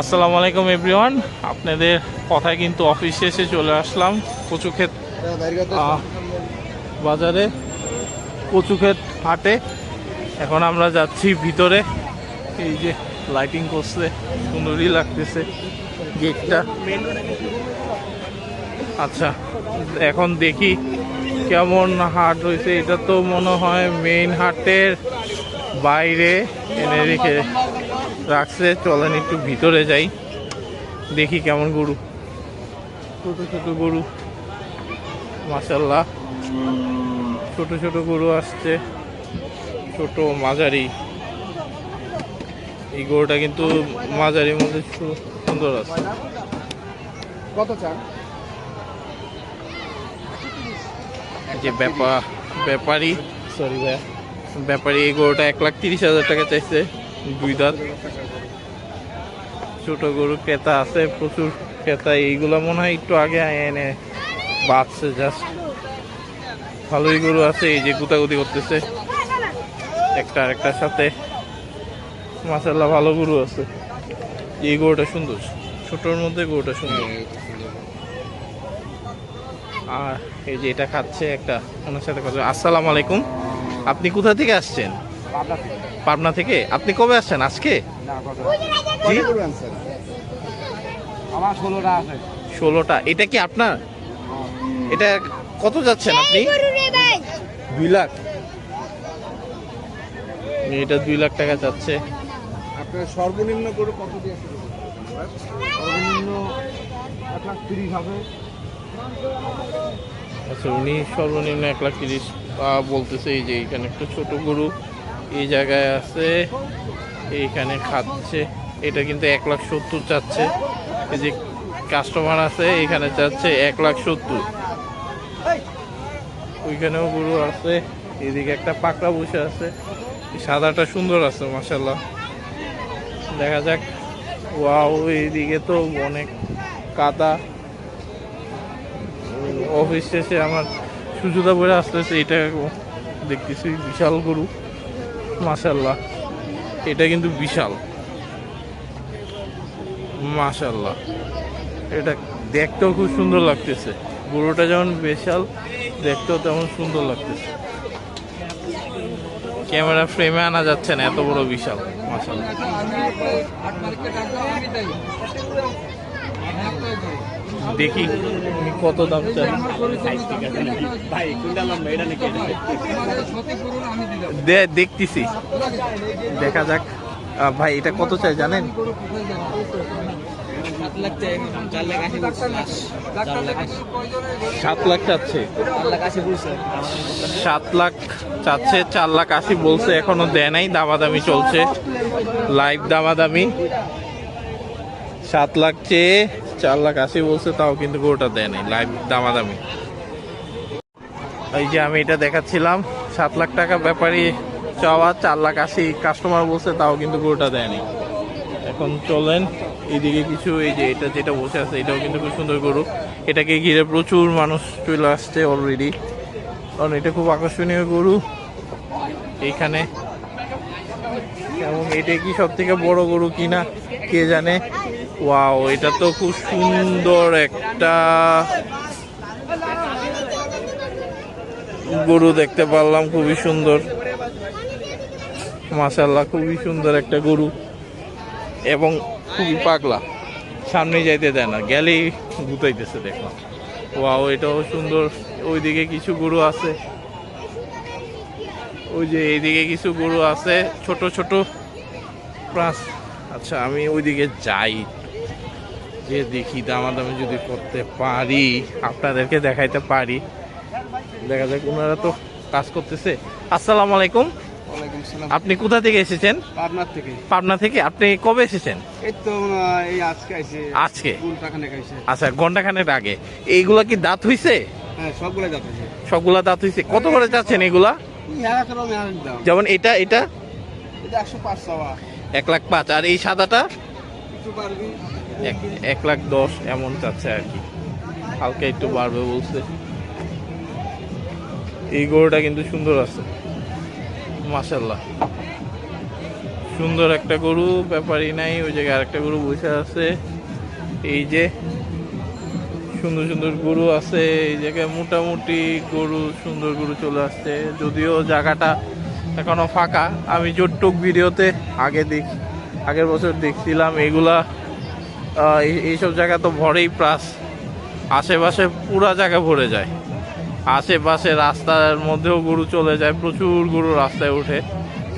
আসসালামু আলাইকুম এভরিওয়ান আপনাদের কথায় কিন্তু অফিস এসে চলে আসলাম কচুক্ষেত আহ, বাজারে কচুক্ষেত হাটে। এখন আমরা যাচ্ছি ভিতরে। এই যে লাইটিং করছে সুন্দরই লাগতেছে গেটটা। আচ্ছা এখন দেখি কেমন হাট হয়েছে। এটা তো মনে হয় মেইন হাটের বাইরে এনে রেখে রাখছে চলেন একটু ভিতরে যাই। দেখি কেমন গরু। ছোট ছোট গরু। মাসাল্লাহ ছোট ছোট গরু আসছে। ছোট মাঝারি। এই গরুটা কিন্তু মাঝারির মধ্যে সুন্দর আছে। কত চান? যে ব্যাপার ব্যাপারী। সরি ভাইয়া। ব্যাপারী এই গরুটা এক লাখ তিরিশ হাজার টাকা চাইছে। দুই দাঁত। ছোট গরু ক্রেতা আছে প্রচুর ক্রেতা। এইগুলো মনে হয় একটু আগে এনে বাঁচছে জাস্ট ভালোই গরু আছে এই যে গুতাগুতি করতেছে। একটা আরেকটার সাথে। মাসাল্লাহ ভালো গরু আছে। এই গরুটা সুন্দর। ছোটোর মধ্যে গরুটা সুন্দর। আর এই যে এটা খাচ্ছে একটা ওনার সাথে কথা আসসালামু আলাইকুম। আপনি কোথা থেকে আসছেন? পাবনা থেকে। আপনি কবে আসছেন? আজকে? জি? কত করবেন, স্যার? আমার ষোলোটা আছে। ষোলোটা। এটা কি আপনার? এটা কত যাচ্ছেন আপনি? দুই লাখ। এটা দুই লাখ টাকা যাচ্ছে। আপনার সর্বনিম্ন করে কত দিয়ে সর্বনিম্ন এক লাখ তিরিশ হবে। আচ্ছা উনি সর্বনিম্ন এক লাখ তিরিশ বলতেছে এই যে এখানে একটা ছোট গরু। এই জায়গায় আছে, এইখানে খাচ্ছে। এটা কিন্তু এক লাখ সত্তর চাচ্ছে। এই যে কাস্টমার আছে, এখানে চাচ্ছে এক লাখ সত্তর। ওইখানেও গরু আছে, এদিকে একটা পাকড়া বসে আছে। সাদাটা সুন্দর আছে মাসাল্লাহ দেখা যাক। ওয়াও, এইদিকে তো অনেক কাদা। অফিস শেষে আমার সুযোগা বলে আসতেছে এটা দেখতেছি, বিশাল গরু। মাশাল্লাহ এটা কিন্তু বিশাল। মাশাল্লাহ এটা দেখতেও খুব সুন্দর লাগতেছে। গরুটা যেমন বিশাল, দেখতেও তেমন সুন্দর লাগতেছে। ক্যামেরা ফ্রেমে আনা যাচ্ছে না, এত বড় বিশাল মাশাল্লাহ দেখি কত দাম চাই। দেখতেছি। দেখা যাক। ভাই এটা কত চাই জানেন? সাত লাখ চাচ্ছে। সাত লাখ চাচ্ছে চার লাখ আশি বলছে এখনও দেয় নাই। দামাদামি চলছে। লাইভ দামাদামি। সাত লাখ চেয়ে চার লাখ আশি বলছে, তাও কিন্তু গরুটা দেয় নাই, লাইভ দামাদামি। এই যে আমি এটা দেখাচ্ছিলাম, সাত লাখ টাকা ব্যাপারই চাওয়া চার লাখ আশি কাস্টমার বলছে, তাও কিন্তু গরুটা দেয়নি এখন চলেন এইদিকে কিছু, এই যে এটা যেটা বসে আছে, এটাও কিন্তু খুব সুন্দর গরু। এটাকে ঘিরে প্রচুর মানুষ চলে আসছে অলরেডি কারণ এটা খুব আকর্ষণীয় গরু। এইখানে, এবং এটা কি সব থেকে বড় গরু কিনা, কে জানে? ওয়াও এটা তো খুব সুন্দর একটা গরু দেখতে পারলাম, খুবই সুন্দর। মাসাল্লাহ খুবই সুন্দর একটা গরু। এবং খুবই পাগলা। সামনে যাইতে দেয় না, গেলেই গুতাইতেছে, দেখলাম। ওয়াও এটাও সুন্দর। ওইদিকে কিছু গরু আছে। ওই যে এইদিকে কিছু গরু আছে, ছোট ছোট। প্লাস আচ্ছা আমি ওইদিকে যাই। যে দেখি দামাদামি যদি করতে পারি আপনাদেরকে দেখাইতে পারি। দেখা যাক ওনারা তো কাজ করতেছে। আসসালামু আলাইকুম। আপনি কোথা থেকে এসেছেন? পাবনার থেকে। পাবনা থেকে? আপনি কবে এসেছেন? এই তো এই আজকে আইছে। আজকে? ঘন্টাখানেক আইছে। আচ্ছা ঘন্টাখানেক আগে। এইগুলা কি দাঁত হইছে? হ্যাঁ সবগুলো যাচ্ছে সবগুলা দাঁত হইছে। কত করে যাচ্ছেন এগুলা? যেমন এটা এটা? এক লাখ পাঁচ। আর এই সাদাটা? এক এক লাখ দশ এমন চাচ্ছে আর কি। হালকা একটু বাড়বে বলছে। এই গরুটা কিন্তু সুন্দর আছে। মাসাল্লাহ সুন্দর একটা গরু, ব্যাপারই নাই, ওই জায়গায় আরেকটা গরু বসে আছে। এই যে সুন্দর সুন্দর গরু আছে, এই জায়গায় মোটামুটি গরু, সুন্দর গরু চলে আসছে। যদিও জায়গাটা এখনও ফাঁকা, আমি জোটটুক ভিডিওতে আগে দেখ, আগের বছর দেখছিলাম, এগুলা এইসব জায়গা তো ভরেই প্লাস আশেপাশে পুরা জায়গা ভরে যায়। আশেপাশে রাস্তার মধ্যেও গরু চলে যায়, প্রচুর গরু রাস্তায় ওঠে।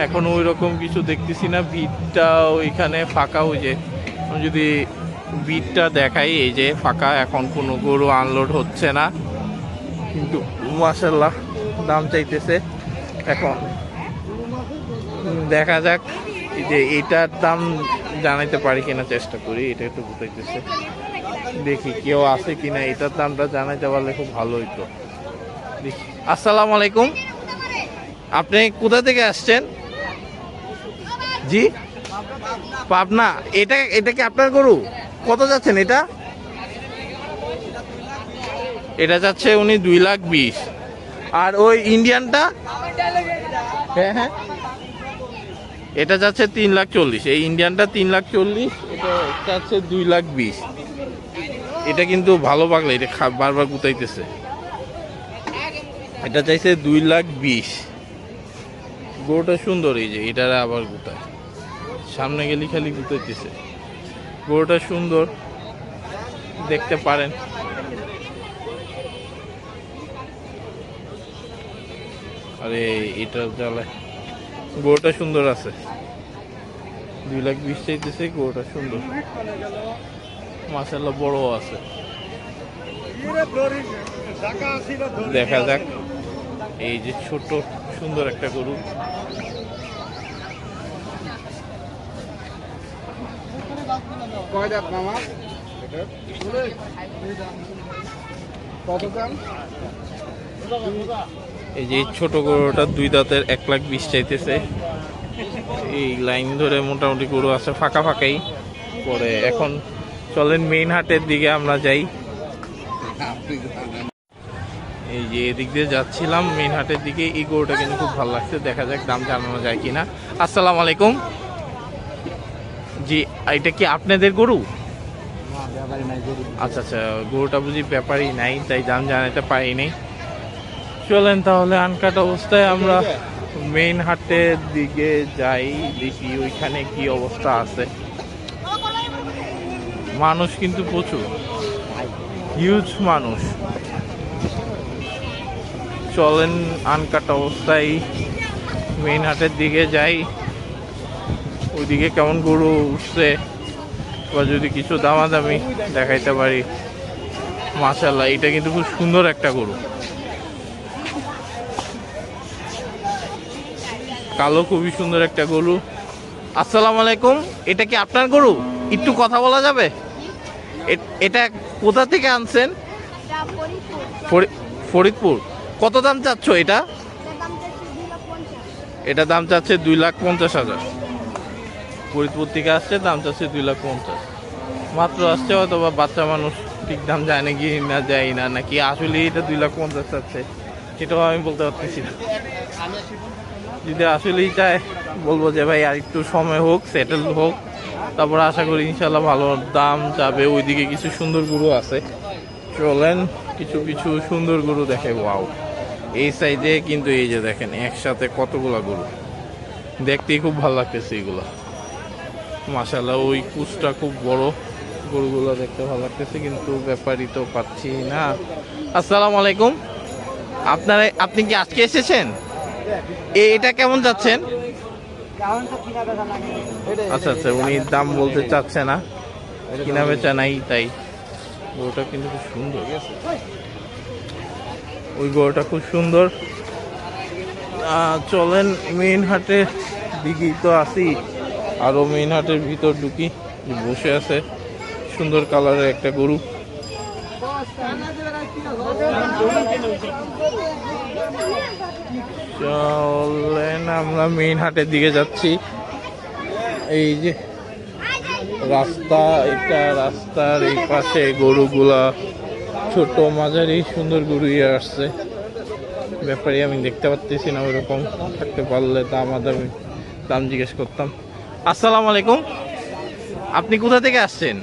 এখন ওই রকম কিছু দেখতেছি না ভিড়টা ওইখানে ফাঁকা। হয়ে যায় যদি ভিড়টা দেখাই, এই যে ফাঁকা, এখন কোনো গরু আনলোড হচ্ছে না। কিন্তু মাসাল্লাহ দাম চাইতেছে এখন। দেখা যাক যে এটার দাম জানাইতে পারি কিনা চেষ্টা করি, এটা একটু বুঝাইতেছে। দেখি কেউ আছে কিনা, এটার দামটা জানাইতে পারলে খুব ভালো হইতো। দেখি। আসসালামু আলাইকুম। আপনি কোথা থেকে আসছেন? জি? পাবনা। এটা এটা কি আপনার গরু? কত যাচ্ছেন এটা? এটা যাচ্ছে উনি দুই লাখ বিশ। আর ওই ইন্ডিয়ানটা হ্যাঁ হ্যাঁ। এটা যাচ্ছে তিন লাখ চল্লিশ, এই ইন্ডিয়ানটা তিন লাখ চল্লিশ, এটা যাচ্ছে দুই লাখ বিশ। এটা কিন্তু ভালো পাগলা, এটা বারবার গুতাইতেছে। এটা চাইছে দুই লাখ বিশ। গরুটা সুন্দর এই যে, এটার আবার গুতায়। সামনে গেলি খালি গুতাইতেছে। গরুটা সুন্দর, দেখতে পারেন। আরে, এটা জ্বালায়। গরুটা সুন্দর আছে। দুই লাখ বিশ চাইতেছে, গরুটা সুন্দর। মাসাল্লাহ বড় আছে। দেখা যাক। এই যে ছোট, সুন্দর একটা গরু। কত দাম? এই যে ছোট গরুটা দুই দাঁতের এক লাখ বিশ চাইতেছে। এই লাইন ধরে মোটামুটি গরু আছে ফাঁকা ফাঁকাই। পরে এখন চলেন মেইন হাটের দিকে আমরা যাই। এই যে এদিক দিয়ে যাচ্ছিলাম মেইন হাটের দিকে। এই গরুটা কিন্তু খুব ভালো লাগছে। দেখা যাক দাম জানানো যায় কিনা। আসসালামু আলাইকুম। জি এটা কি আপনাদের গরু? আচ্ছা আচ্ছা গরুটা বুঝি ব্যাপারই নাই তাই দাম জানাতে পারি নাই চলেন তাহলে আনকাট অবস্থায় আমরা মেইন হাটের দিকে যাই, দেখি ওইখানে কি অবস্থা আছে। মানুষ কিন্তু প্রচুর। হিউজ মানুষ। চলেন আনকাট অবস্থায় মেইন হাটের দিকে যাই। ওইদিকে কেমন গরু উঠছে বা যদি কিছু দামাদামি দেখাইতে পারি। মাশাল্লাহ এটা কিন্তু খুব সুন্দর একটা গরু। কালো খুবই সুন্দর একটা গরু। আসসালামু আলাইকুম। এটা কি আপনার গরু? একটু কথা বলা যাবে? এটা কোথা থেকে আনছেন? ফরিদপুর। কত দাম চাচ্ছ এটা? এটা দাম চাচ্ছে দুই লাখ পঞ্চাশ। হাজার। ফরিদপুর থেকে আসছে দাম চাচ্ছে দুই লাখ পঞ্চাশ। মাত্র আসছে হয়তো বা বাচ্চা মানুষ ঠিক দাম যায় না কি না যায় না নাকি আসলে এটা দুই লাখ পঞ্চাশ চাচ্ছে? সেটাও আমি বলতে পারতেছি না। যদি আসলেই চায় বলব যে ভাই আর একটু সময় হোক সেটেল হোক। তারপর আশা করি ইনশাল্লাহ ভালো দাম যাবে। ওইদিকে কিছু সুন্দর গরু আছে। চলেন, কিছু কিছু সুন্দর গরু দেখে, ওয়াও। এই সাইডে কিন্তু এই যে দেখেন, একসাথে কতগুলা গরু। দেখতেই খুব ভালো লাগতেছে এগুলো। মাশাল্লাহ ওই কুচটা খুব বড় গরুগুলো দেখতে ভালো লাগতেছে, কিন্তু ব্যাপারই তো পাচ্ছি না। আসসালামু আলাইকুম। আপনারা, আপনি কি আজকে এসেছেন? এটা কেমন যাচ্ছেন? আচ্ছা আচ্ছা উনি দাম বলতে চাচ্ছে না। কিনা বেচা নাই তাই। গরুটা কিন্তু খুব সুন্দর। ওই গরুটা খুব সুন্দর। চলেন মেইন হাটের দিকেই তো আসি আরও মেইন হাটের ভিতর ঢুকি। বসে আছে। সুন্দর কালারের একটা গরু। চলেন, আমরা মেইন হাটের দিকে যাচ্ছি। এই যে রাস্তা, এটা রাস্তার এই পাশে গরুগুলা, ছোট মাঝারি সুন্দর গরু ইয়ে আসছে। ব্যাপারে আমি দেখতে পাচ্তেছি না ওইরকম থাকতে পারলে দাম আদামি দাম জিজ্ঞেস করতাম। আসসালামু আলাইকুম। আপনি কোথা থেকে আসছেন?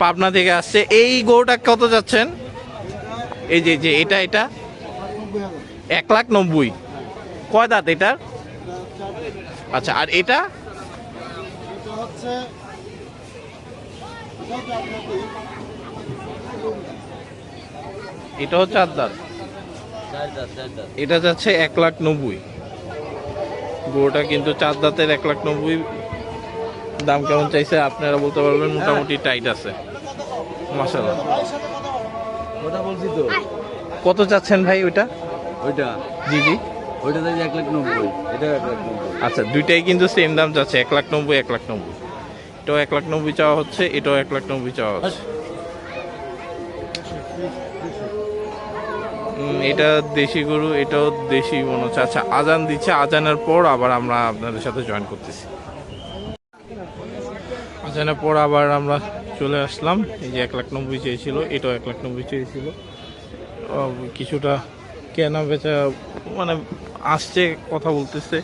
পাবনা থেকে আসছে। এই গরুটা কত যাচ্ছেন? এই যে যে, এটা এটা। এক লাখ নব্বই। কয় দাঁত এটা? আচ্ছা আর এটা? এটা হচ্ছে আট দাঁত। এটা যাচ্ছে এক লাখ নব্বই। গরুটা কিন্তু চার দাঁতের এক লাখ নব্বই। দাম কেমন চাইছে আপনারা বলতে পারবেন মোটামুটি টাইট আছে। মাসাল্লাহ ওটা বলছি তো? কত চাচ্ছেন ভাই ওইটা? ওইটা? জি জি। ওইটা এক লাখ নব্বই। এটা এক লাখ নব্বই। আচ্ছা দুইটাই কিন্তু সেম দাম যাচ্ছে এক লাখ নব্বই এক লাখ নব্বই। এটাও এক লাখ নব্বই চাওয়া হচ্ছে এটাও এক লাখ নব্বই চাওয়া হচ্ছে। এটা দেশি গরু এটাও দেশি মনে হচ্ছে আচ্ছা আজান দিচ্ছে আজানের পর আবার আমরা আপনাদের সাথে জয়েন করতেছি। আজানের পর আবার আমরা চলে আসলাম। এই যে এক লাখ নব্বই চেয়েছিল এটাও এক লাখ নব্বই চেয়েছিল। কিছুটা কেনা বেচা মানে আসছে কথা বলতেছে।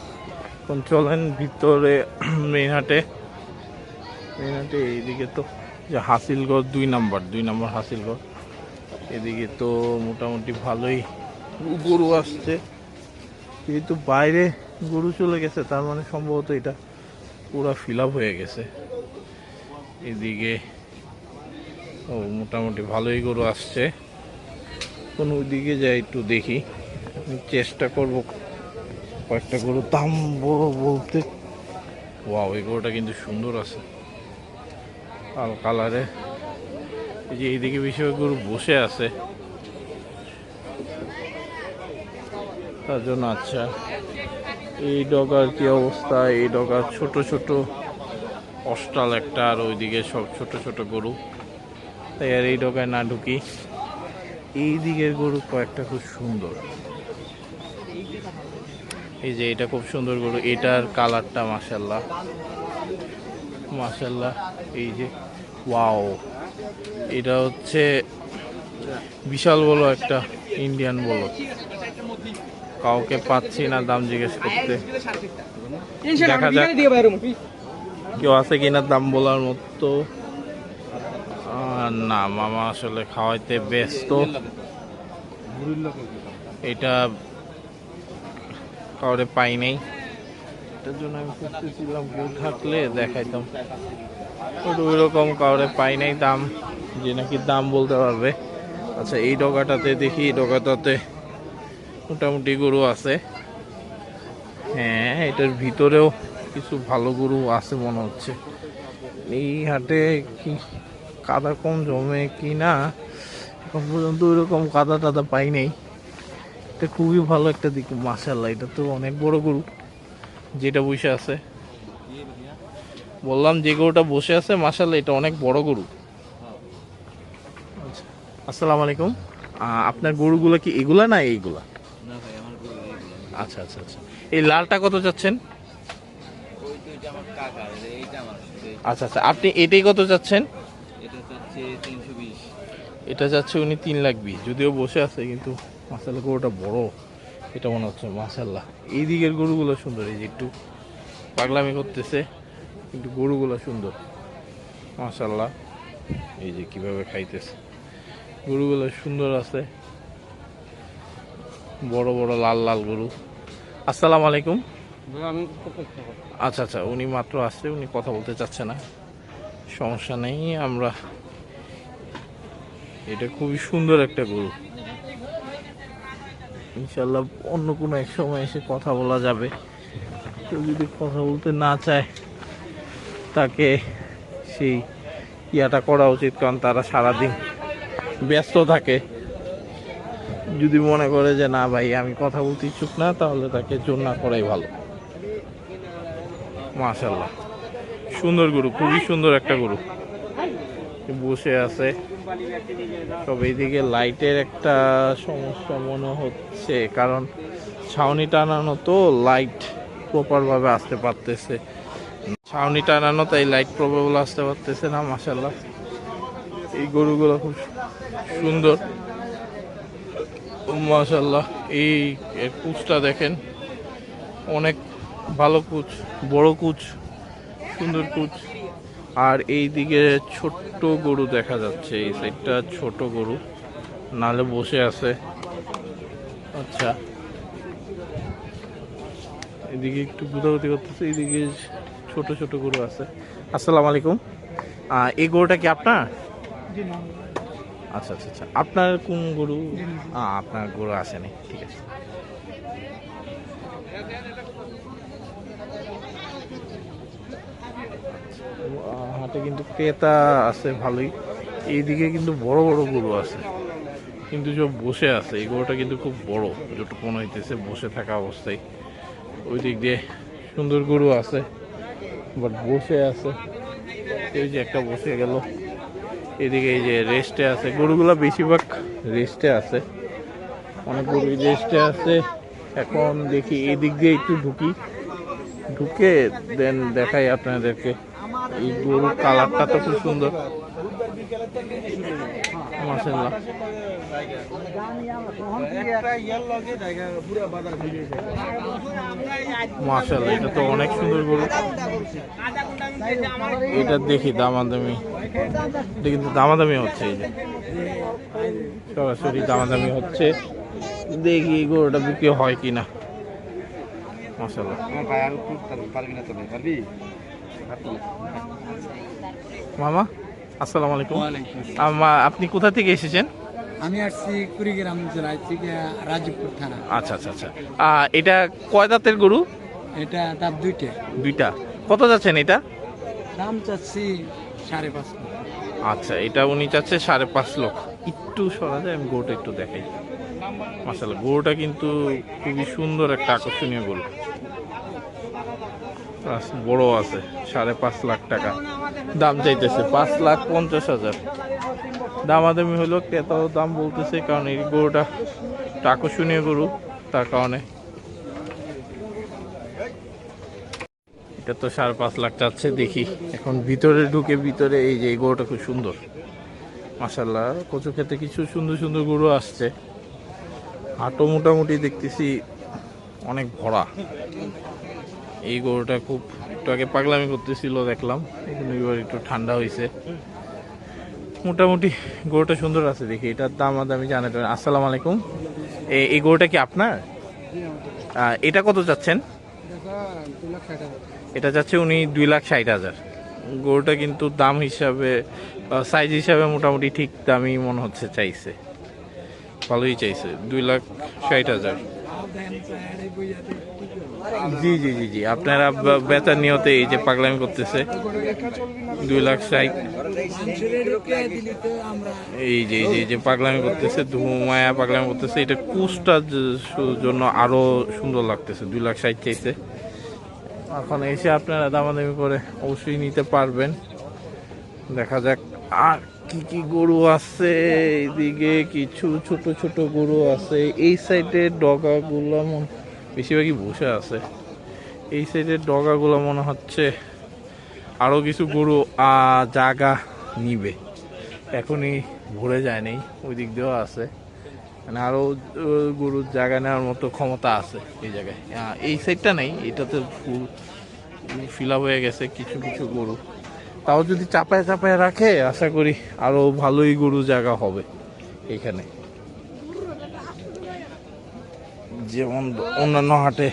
এখন চলেন ভিতরে মেনহাটে মেনহাটে এইদিকে তো, যে হাসিলগড় দুই নাম্বার দুই নাম্বার হাসিলগড়। এদিকে তো মোটামুটি ভালোই গরু আসছে। যেহেতু বাইরে গরু চলে গেছে, তার মানে সম্ভবত এটা পুরা ফিল হয়ে গেছে। এদিকে ও মোটামুটি ভালোই গরু আসছে। কোন ওইদিকে যাই একটু দেখি। চেষ্টা করব কয়েকটা গরু। দাম বড় বলতে। ওয়াও এই গরুটা কিন্তু সুন্দর আছে। লাল কালারে। এই যে এইদিকে বেশিরভাগ গরু বসে আছে। তার জন্য আচ্ছা এই ডগার কি অবস্থা? এই ডগার ছোট ছোট অস্টাল একটা আর ওইদিকে সব ছোট ছোট গরু। তাই আর এই ডগায় না ঢুকি। এই দিকের গরু কয়েকটা খুব সুন্দর। এই যে এটা খুব সুন্দর গরু এটার কালারটা মাসাল্লাহ মাসাল্লাহ এই যে ওয়াও। এটা হচ্ছে বিশাল বড় একটা ইন্ডিয়ান বলো কাউকে পাচ্ছি না দাম জিজ্ঞেস করতে। দেখা যাক। কেউ আছে কিনা দাম বলার মতো। না, মামা আসলে খাওয়াইতে ব্যস্ত। এটা কাউরে পাই নাই। এটার জন্য আমি খুঁজতেছিলাম, কেউ থাকলে দেখাইতাম। ওই রকম কাউরে পাই নাই দাম, যে নাকি দাম বলতে পারবে। আচ্ছা এই ডগাটাতে দেখি, এই ডগাটাতে মোটামুটি গরু আছে। হ্যাঁ এটার ভিতরেও কিছু ভালো গরু আছে মনে হচ্ছে। এই হাটে কি কাদা কম জমে কি না এখন পর্যন্ত ওইরকম কাদা টাদা পাই নাই। এটা খুবই ভালো একটা দিক মাসাল্লাহ এটা তো অনেক বড় গরু যেটা বসে আছে। বললাম যে গরুটা বসে আছে মাসাল্লাহ এটা অনেক বড় গরু। আচ্ছা আসসালামু আলাইকুম। আপনার গরুগুলো কি এগুলা না এইগুলা। আচ্ছা আচ্ছা আচ্ছা। এই লালটা কত চাচ্ছেন? আচ্ছা আচ্ছা আপনি এটাই কত চাচ্ছেন? এটা তিনশো বিশ। এটা যাচ্ছে উনি তিন লাখ বিশ। যদিও বসে আছে কিন্তু মাসাল্লাহ গরুটা বড়। এটা মনে হচ্ছে মাসাল্লাহ। এই দিকের গরুগুলো সুন্দর এই যে একটু পাগলামি করতেছে কিন্তু গরুগুলো সুন্দর। মাসাল্লাহ। এই যে কীভাবে খাইতেছে। গরুগুলো সুন্দর আছে। বড় বড় লাল লাল গরু। আসসালামু আলাইকুম। আচ্ছা আচ্ছা উনি মাত্র আসছে উনি কথা বলতে চাচ্ছে না। সমস্যা নেই আমরা এটা খুবই সুন্দর একটা গরু। ইনশাল্লাহ অন্য কোনো এক সময় এসে কথা বলা যাবে। কেউ যদি কথা বলতে না চায়, তাকে সেই ইয়াটা করা উচিত, কারণ তারা সারাদিন ব্যস্ত থাকে। যদি মনে করে যে, না ভাই, আমি কথা বলতে ইচ্ছুক না, তাহলে তাকে জোর না করাই ভালো। মাশাল্লাহ সুন্দর গরু, খুবই সুন্দর একটা গরু। বসে আছে। তবে এইদিকে লাইটের একটা সমস্যা মনে হচ্ছে, কারণ ছাউনি টানানো তো লাইট প্রপারভাবে আসতে পারতেছে। ছাউনি টানানো, তাই লাইট প্রপারভাবে আসতে পারতেছে না মাশাল্লাহ এই গরুগুলো খুব সুন্দর। মাশাল্লাহ এই কুচটা দেখেন, অনেক ভালো কুচ, বড় কুচ, সুন্দর কুচ। আর এই দিকে ছোট্ট গরু দেখা যাচ্ছে এই সাইডটা ছোট গরু নালে বসে আছে। আচ্ছা। এদিকে একটু গুদাগুদি করতেছে এইদিকে ছোট ছোট গরু আছে। আসসালামু আলাইকুম। এই গরুটা কি আপনার? আচ্ছা আচ্ছা আচ্ছা। আপনার কোন গরু? আপনার গরু আসেনি ঠিক আছে। হাটে কিন্তু ক্রেতা আছে ভালোই। এইদিকে কিন্তু বড় বড় গরু আছে। কিন্তু সব বসে আছে। এই গরুটা কিন্তু খুব বড় মনে হইতেছে বসে থাকা অবস্থায়। ওই দিক দিয়ে সুন্দর গরু আছে, বাট বসে আছে। এই যে একটা বসে গেল। এদিকে এই যে রেস্টে আছে। গরুগুলো বেশিরভাগ রেস্টে আছে। অনেক গরু রেস্টে আছে। এখন দেখি এই দিক দিয়ে একটু ঢুকি। ঢুকে দেন দেখাই আপনাদেরকে। এই গরুর কালারটা তো খুব সুন্দর। মাসাল্লাহ মাসাল্লাহ এটা তো অনেক সুন্দর গরু। এটা দেখি দামাদামি। এটা কিন্তু দামাদামি হচ্ছে এই যে। সরাসরি দামাদামি হচ্ছে। দেখি গরুটা বিক্রি হয় কিনা। মাসাল্লাহ আমার ভাই আর খুব পারবি না তো ভাই পারবি মামা আসসালামু আলাইকুম। আমা- আপনি কোথা থেকে এসেছেন? আমি আসছি কুড়িগ্রাম জেলায় থেকে রাজীবপুর থানা। আচ্ছা আচ্ছা আচ্ছা। এটা কয় দাঁতের গরু? এটা তার দুইটা। দুইটা। কত যাচ্ছেন এটা? দাম চাচ্ছি সাড়ে পাঁচ লাখ। আচ্ছা এটা উনি চাচ্ছে সাড়ে পাঁচ লক্ষ। একটু সরা যায় আমি গরুটা একটু দেখাই। মাসাল্লাহ গরুটা কিন্তু খুবই সুন্দর একটা আকর্ষণীয় গরু। বড় আছে সাড়ে পাঁচ লাখ টাকা। দাম চাইতেছে পাঁচ লাখ পঞ্চাশ হাজার। দামাদামি হলো ক্রেতাও দাম বলতেছে কারণ এই গরুটা একটা আকর্ষণীয় গরু তার কারণে। এটা তো সাড়ে পাঁচ লাখ চাচ্ছে দেখি। এখন ভিতরে ঢুকে ভিতরে এই যে এই গরুটা খুব সুন্দর। মাসাল্লাহ কচু খেতে কিছু সুন্দর সুন্দর গরু আসছে। হাটও মোটামুটি দেখতেছি অনেক ভরা। এই গরুটা খুব একটু আগে পাগলামি করতেছিল, দেখলাম। এখানে এবার একটু ঠান্ডা হয়েছে মোটামুটি গরুটা সুন্দর আছে দেখি, এটার দাম আমি জানি। আসসালামু আলাইকুম। এই গরুটা কি আপনার? এটা কত চাচ্ছেন এটা যাচ্ছে উনি দুই লাখ ষাট হাজার। গরুটা কিন্তু দাম হিসাবে সাইজ হিসাবে মোটামুটি ঠিক দামই মনে হচ্ছে চাইছে। ভালোই চাইছে, দুই লাখ ষাট হাজার। জি জি জি জি। আপনারা বে- বেচার নিয়তে এই যে পাগলামি করতেছে, দুই লাখ ষাট। এই যে এই যে এই যে পাগলামি করতেছে ধুমায়া পাগলামি করতেছে, এটা কুচটার জন্য আরও সুন্দর লাগতেছে, দুই লাখ ষাট চাইছে এখন এসে আপনারা দামাদামি করে অবশ্যই নিতে পারবেন। দেখা যাক আর কি কি গরু আছে এইদিকে কিছু ছোট ছোট গরু আছে। এই সাইডে ডগাগুলো মন বেশিরভাগই বসে আছে। এই সাইডের ডগাগুলো মনে হচ্ছে আরও কিছু গরু জায়গা নিবে। এখনই ভরে যায়নি, ওই দিক দিয়েও আছে। মানে আরও গরুর জায়গা নেওয়ার মতো ক্ষমতা আছে এই জায়গায়। এই সাইডটা নেই, এটাতে ফুল, ফিল আপ হয়ে গেছে কিছু কিছু গরু। তাও যদি চাপায় চাপায় রাখে, আশা করি আরও ভালোই গরু জায়গা হবে এখানে। যেমন অন্যান্য হাটে,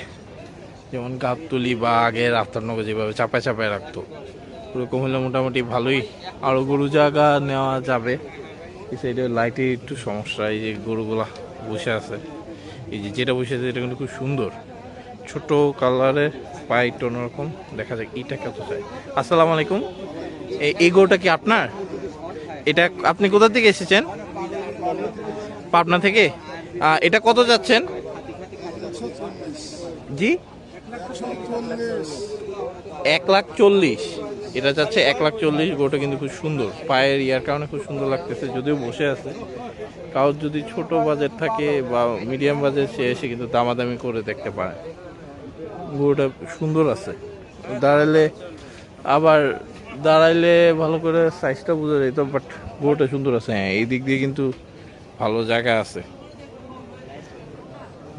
যেমন গাবতলি বা আগে রাফতারনগর যেভাবে চাপায় চাপায় রাখতো, ওরকম হলে মোটামুটি ভালোই। আরও গরু জায়গা নেওয়া যাবে। এই সাইডে লাইটের একটু সমস্যা, এই যে গরুগুলা বসে আছে। এই যে যেটা বসে আছে, এটা কিন্তু খুব সুন্দর। ছোট কালারের পাইট অন্যরকম, দেখা যাক এইটা কত চাই। আসসালামু আলাইকুম। এই গরুটা কি আপনার? এটা আপনি কোথা থেকে এসেছেন? পাবনা থেকে? এটা কত যাচ্ছেন? জি? এক লাখ চল্লিশ। এটা যাচ্ছে এক লাখ চল্লিশ গরুটা কিন্তু খুব সুন্দর। পায়ের ইয়ার কারণে খুব সুন্দর লাগতেছে, যদিও বসে আছে। কারোর যদি ছোট বাজেট থাকে বা মিডিয়াম বাজেট সে এসে কিন্তু দামাদামি করে দেখতে পারে গরুটা সুন্দর আছে। দাঁড়ালে আবার দাঁড়াইলে ভালো করে সাইজটা বোঝা যেত বাট গরুটা সুন্দর আছে। হ্যাঁ এই দিক দিয়ে কিন্তু ভালো জায়গা আছে।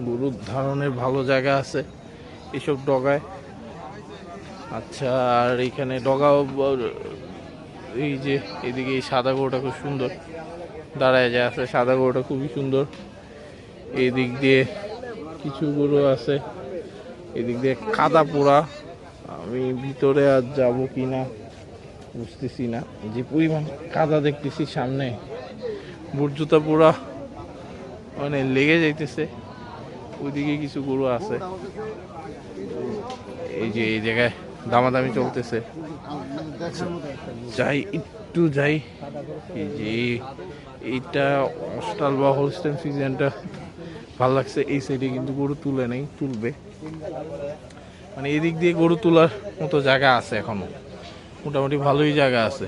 গরুর ধারণের ভালো জায়গা আছে এসব ডগায়। আচ্ছা আর এখানে ডগাও এই যে এদিকে এই সাদা গরুটা খুব সুন্দর। দাঁড়ায় যে আছে, সাদা গরুটা খুবই সুন্দর। এদিক দিয়ে কিছু গরু আছে, এদিক দিয়ে কাদা পোড়া। আমি ভিতরে আর যাব কি না বুঝতেছি না। যে পরিমাণ কাদা দেখতেছি সামনে। বুট জুতা পোড়া মানে লেগে যাইতেছে। ওইদিকে কিছু গরু আছে। এই যে, এই জায়গায় দামাদামি চলতেছে। যাই, একটু যাই। এই যে, এইটা অস্টাল বা হোলস্টেন সিজনটা ভালো লাগছে। এই সাইডে কিন্তু গরু তুলে নেই, তুলবে। মানে এদিক দিয়ে গরু তোলার মতো জায়গা আছে এখনও। মোটামুটি ভালোই জায়গা আছে।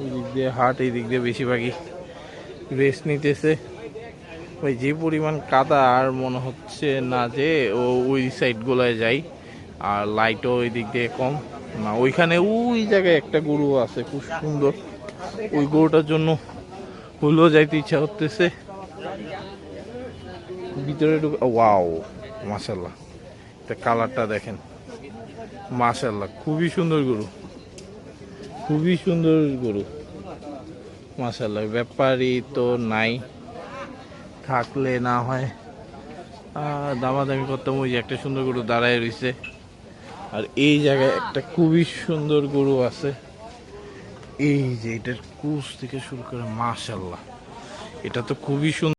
ওই দিক দিয়ে হাট এই দিক দিয়ে বেশিরভাগই রেস্ট নিতেছে। ওই যে পরিমাণ কাদা আর মনে হচ্ছে না যে ও ওই সাইড গুলায় যাই আর লাইটও ওই দিক দিয়ে কম। না, ওইখানে ওই জায়গায় একটা গরু আছে, খুব সুন্দর। ওই গরুটার জন্য হলেও যাইতে ইচ্ছা করতেছে। ভিতরে ওয়াও মাশাল্লাহ এটা কালারটা দেখেন। মাশাল্লাহ খুবই সুন্দর গরু। খুবই সুন্দর গরু। মাশাল্লাহ ব্যাপারই তো নাই। থাকলে না হয়। দামাদামি করতাম ওই যে একটা সুন্দর গরু দাঁড়ায় রয়েছে আর এই জায়গায় একটা খুবই সুন্দর গরু আছে। এই যে এটার কুচ থেকে শুরু করে মাশাল্লাহ এটা তো খুবই সুন্দর